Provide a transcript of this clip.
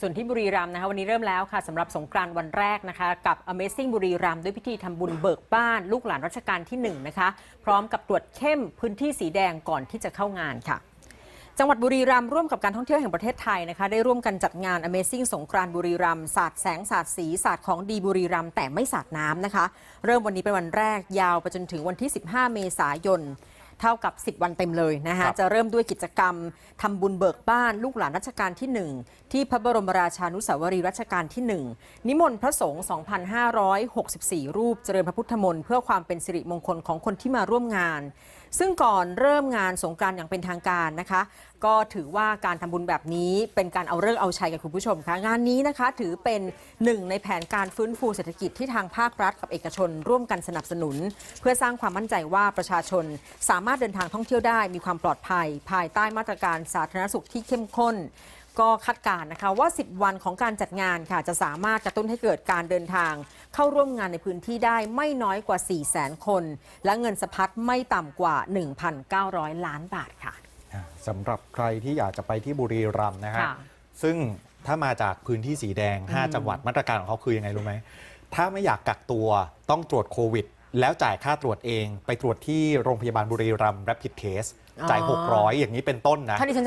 ส่วนที่บุรีรัมย์นะคะวันนี้เริ่มแล้วค่ะสำหรับสงกรานต์วันแรกนะคะ กับ Amazing บุรีรัมย์ด้วยพิธีทำบุญเบิกบ้าน ลูกหลานรัชกาลที่ 1 นะคะ พร้อมกับตรวจเข้มพื้นที่สีแดงก่อนที่จะเข้างานค่ะจังหวัดบุรีรัมย์ร่วมกับการท่องเที่ยวแห่งประเทศไทยนะคะได้ร่วมกันจัดงาน Amazing สงกรานต์บุรีรัมย์ศาสาดแสงศาสาดสีศาสาดของดีบุรีรัมย์แต่ไม่ศาสาดน้ำนะคะ เริ่มวันนี้เป็นวันแรกยาวไปจนถึงวันที่ 15 เมษายน เท่ากับ 10 วันเต็มเลยนะคะครับจะเริ่มด้วยกิจกรรมทำบุญเบิกบ้านลูกหลานรัชกาลที่ 1 ที่พระบรมราชานุสาวรีย์รัชกาลที่ 1 นิมนต์พระสงฆ์ 2,564 รูปเจริญพระพุทธมนต์เพื่อความเป็นสิริมงคลของคนที่มาร่วมงานซึ่งก่อนเริ่มงานสงกรานต์อย่างเป็นทางการนะคะ ก็ถือว่าการทำบุญแบบนี้เป็นการเอาเลิกษ์เอาชัยกับคุณผู้ชมค่ะงานนี้นะคะ ถือเป็นหนึ่งในแผนการฟื้นฟูเศรษฐกิจที่ทางภาครัฐกับเอกชน ร่วมกันสนับสนุน เพื่อสร้างความมั่นใจว่าประชาชนสามารถเดินทางท่องเที่ยวได้มีความปลอดภัย ภายใต้มาตรการสาธารณสุขที่เข้มข้น ก็คาดการณ์นะคะว่า 10 วันของการจัดงานค่ะจะสามารถกระตุ้นให้เกิดการเดินทาง เข้าร่วมงานในพื้นที่ได้ไม่น้อยกว่า 4 0 0 0 0 0 คน และเงินสะพัดไม่ต่ำกว่า 1,900 ล้านบาทค่ะอ่าสำหรับใครที่อยากจะไปที่บุรีรัมย์นะฮะค่ะซึ่งถ้ามาจากพื้นที่สีแดง 5 จังหวัดมาตรการของเขาคือยังไงรู้ไหมถ้าไม่อยากกักตัวต้องตรวจโควิด แล้วจ่ายค่าตรวจเอง ไปตรวจที่โรงพยาบาลบุรีรัมย์ Rapid Test จ่ายอ๋อ600 อย่างนี้เป็นต้นนะ ถ้าดิฉันจะ